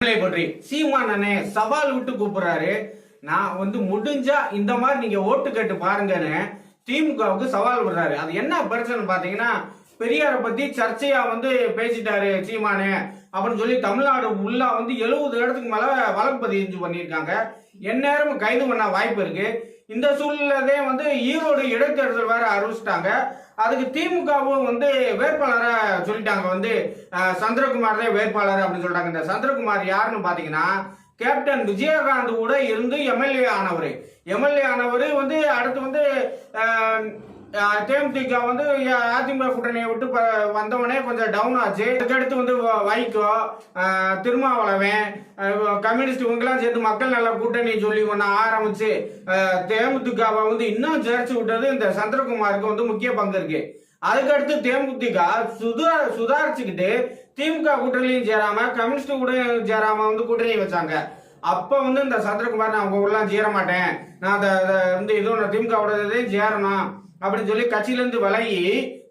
தமிழை பற்றி சீமான் அண்ணே சவால் விட்டு கூப்பிடுறாரு. நான் வந்து முடிஞ்சா இந்த மாதிரி நீங்க ஓட்டு கேட்டு பாருங்கன்னு திமுகவுக்கு சவால் விடுறாரு. அது என்ன பிரச்சனை பாத்தீங்கன்னா பெரியாரை பத்தி சர்ச்சையா வந்து பேசிட்டாரு சீமானு அப்படின்னு சொல்லி தமிழ்நாடு உள்ளா வந்து எழுபது இடத்துக்கு மேல வழக்கு பதிவு பண்ணியிருக்காங்க. எந்நேரமும் கைது பண்ண வாய்ப்பு இருக்கு. இந்த சூழ்நிலையே வந்து ஈரோடு இடைத்தேர்தல் வேற அறிவிச்சிட்டாங்க. அதுக்கு திமுகவும் வந்து வேட்பாளரை சொல்லிட்டாங்க வந்து சந்திரகுமார் தான் வேட்பாளர் அப்படின்னு சொல்றாங்க. இந்த சந்திரகுமார் யாருன்னு பாத்தீங்கன்னா கேப்டன் விஜயகாந்த் கூட இருந்து எம்எல்ஏ ஆனவர். எம்எல்ஏ ஆனவர் வந்து அடுத்து வந்து தேமுதிக வந்து அதிமுக கூட்டணியை விட்டு வந்தவனே கொஞ்சம் டவுன் ஆச்சு. அதுக்கடுத்து வந்து வைகோ திருமாவளவன் கம்யூனிஸ்ட் இவங்கெல்லாம் சேர்த்து மக்கள் நல்ல கூட்டணி சொல்லி ஒன்று ஆரம்பிச்சு தேமுதிகாவை தேமுதிகவை வந்து இன்னும் சேர்த்து விட்டது இந்த சந்திரகுமாருக்கு வந்து முக்கிய பங்கு இருக்கு. அதுக்கடுத்து தேமுதிக சுதா சுதாரிச்சுக்கிட்டு திமுக கூட்டணியும் சேராம கம்யூனிஸ்ட் கூட சேராம வந்து கூட்டணி வச்சாங்க. அப்போ வந்து இந்த சந்திரகுமார் நான் உங்க ஊர்லாம் சேர மாட்டேன். நான் அந்த வந்து இது ஒன்று திமுகவோட இதே சேரணும் அப்படின்னு சொல்லி கட்சியிலேருந்து விலகி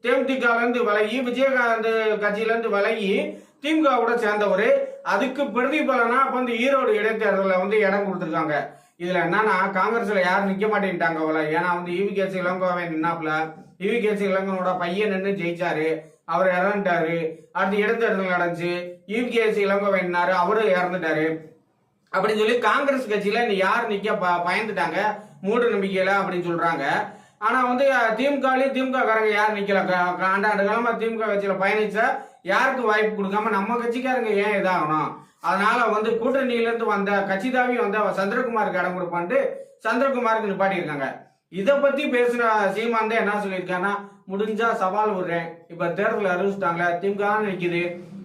தேமுதிகலேருந்து விலகி விஜயகாந்த் கட்சியிலேருந்து விலகி திமுக கூட சேர்ந்தவர். அதுக்கு பிரதிபலனா இப்போ வந்து ஈரோடு இடைத்தேர்தலில் வந்து இடம் கொடுத்துருக்காங்க. இதில் என்னன்னா காங்கிரஸில் யாரும் நிற்க மாட்டேன்ட்டாங்க போல. ஏன்னா வந்து இவி கேசி இளங்கோவை நின்னாப்புல. இவி கேசி பையன் நின்று ஜெயிச்சாரு. அவர் இறந்துட்டாரு. அடுத்து இடைத்தேர்தல் நடந்துச்சு. இவி கேசி இளங்கோவை நின்னாரு. அவரும் இறந்துட்டாரு. அப்படின்னு சொல்லி காங்கிரஸ் கட்சியில இந்த யார் நிக்க ப- பயந்துட்டாங்க? மூட நம்பிக்கையில அப்படின்னு சொல்றாங்க. ஆனா வந்து திமுகலயும் திமுக காரங்க யார் நிக்கல? ஆண்டாண்டு காலமா திமுக கட்சியில பயணிச்சா யாருக்கு வாய்ப்பு கொடுக்காம நம்ம கட்சிக்காரங்க ஏன் இதாகணும்? அதனால வந்து கூட்டணியில இருந்து வந்த கட்சி தாவி வந்த சந்திரகுமாருக்கு இடம் கொடுப்பான்ட்டு சந்திரகுமாருக்கு நிப்பாட்டி இருக்காங்க இத பத்தி பேசுன சீமான் தான் என்ன சொல்லியிருக்காங்கன்னா முடிஞ்சா சவால் விடுறேன். இப்ப தேர்தல் அறிவிச்சிட்டாங்களே திமுக நிற்குது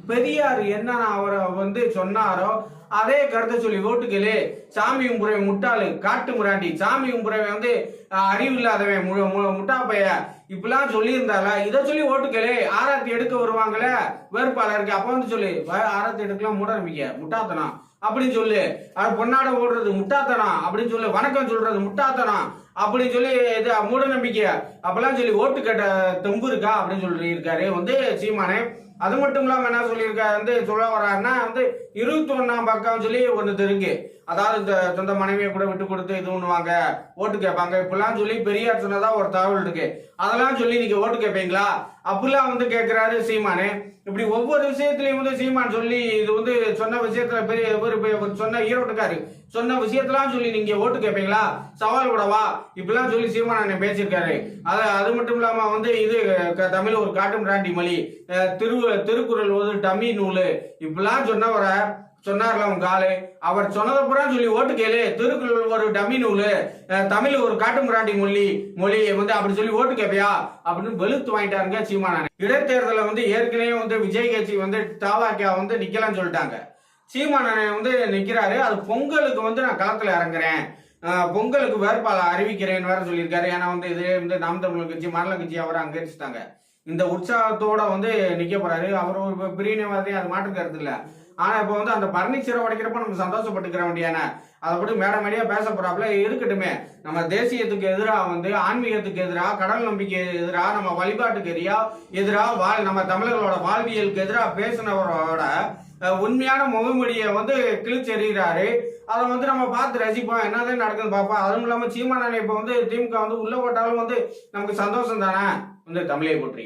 பெரியார் என்ன அவரை வந்து சொன்னாரோ அதே கருத்தை சொல்லி ஓட்டுக்களே சாமி கும்புரை முட்டாளு காட்டு முராண்டி. சாமி கும்புரை வந்து அறிவு இல்லாதவன் மு- மு- முட்டா பைய இப்படிலாம் சொல்லியிருந்தால இதை சொல்லி ஓட்டுக்களே ஆராத்தி எடுக்க வருவாங்களே வேறுபாளருக்கு அப்ப வந்து சொல்லு வ- ஆராத்தி எடுக்கலாம் மூட நம்பிக்கை முட்டாத்தனம். அப்படின்னு சொல்லு. அது பொன்னாட ஓடுறது முட்டாத்தனா அப்படின்னு சொல்லு வணக்கம் சொல்றது முட்டாத்தனா அப்படின்னு சொல்லி இது மூட நம்பிக்கை. அப்பெல்லாம் சொல்லி ஓட்டு கேட்ட தெம்பு இருக்கா? அப்படின்னு சொல்லி இருக்காரு வந்து சீமானே அது மட்டும் இல்லாம என்ன சொல்லியிருக்காரு வந்து சொல்ல வர்றாருன்னா வந்து இருபத்தி ஒன்னாம் பக்கம் சொல்லி ஒன்று இருக்கு. அதாவது இந்த சொந்த மனைவியை கூட விட்டு கொடுத்து இது பண்ணுவாங்க ஓட்டு கேட்பாங்க. இப்படிலாம் சொல்லி பெரியார் சொன்னதா ஒரு தகவல் இருக்கு. அதெல்லாம் சொல்லி நீங்க ஓட்டு கேட்பீங்களா? அப்படிலாம் வந்து கேட்கிறாரு சீமானு. இப்படி ஒவ்வொரு விஷயத்திலையும் வந்து சீமான் சொல்லி இது வந்து சொன்ன விஷயத்துல பெரிய இவர் சொன்ன ஈரோட்டுக்காரு சொன்ன விஷயத்தெல்லாம் சொல்லி நீங்க ஓட்டு கேட்பீங்களா? சவால் விடவா இப்படிலாம் சொல்லி சீமான் என்னை பேசியிருக்காரு. அது அது மட்டும் இல்லாம வந்து இது க- தமிழ் ஒரு காட்டும் ராண்டி மொழி திரு திருக்குறள் ஒரு டம்மி நூலு. இப்படிலாம் சொன்னவரை சொன்னார்ல உங்க ஆளு அவர் சொன்னதப்புறம் சொல்லி ஓட்டு கேளு. திருக்குறள் ஒரு டம்மி நூலு. தமிழ் ஒரு காட்டு முராண்டி மொழி மொழி வந்து அப்படி சொல்லி ஓட்டு கேப்பியா? அப்படின்னு வெளுத்து வாங்கிட்டாருங்க சீமானன். இடைத்தேர்தலில் வந்து ஏற்கனவே வந்து விஜய் கட்சி வந்து தாவாக்கியா வந்து நிக்கலாம்னு சொல்லிட்டாங்க. சீமானனை வந்து நிக்கிறாரு. அது பொங்கலுக்கு வந்து நான் களத்துல இறங்குறேன். பொங்கலுக்கு வேறுபாலை அறிவிக்கிறேன்னு வேற சொல்லியிருக்காரு. ஏன்னா வந்து இது வந்து நாம் தமிழ் கட்சி மரல கட்சி அவரை அங்கரிச்சிட்டாங்க இந்த உற்சாகத்தோட வந்து நிக்க போறாரு. அவர் ஒரு பிரியனவாதி அது மாற்று கருத்து இல்ல. ஆனா இப்ப வந்து அந்த பர்னிச்சரை உடைக்கிறப்ப நம்ம சந்தோஷப்பட்டுக்கிற வேண்டியான. அதை போட்டு மேடம் மேடையா பேச போறாப்புல இருக்கட்டுமே. நம்ம தேசியத்துக்கு எதிராக வந்து ஆன்மீகத்துக்கு எதிராக கடல் நம்பிக்கை எதிராக நம்ம வழிபாட்டுக்கு எதிரா எதிராக வாழ் நம்ம தமிழர்களோட வாழ்வியலுக்கு எதிராக பேசினவரோட உண்மையான முகமொழியை வந்து கிழிச்செறிகிறாரு. அதை வந்து நம்ம பார்த்து ரசிப்போம். என்னதான் நடக்குதுன்னு பார்ப்போம். அதுவும் இல்லாமல் சீமானன் இப்போ வந்து திமுக வந்து உள்ள போட்டாலும் வந்து நமக்கு சந்தோஷம் தானே? வந்து தமிழை போற்றி.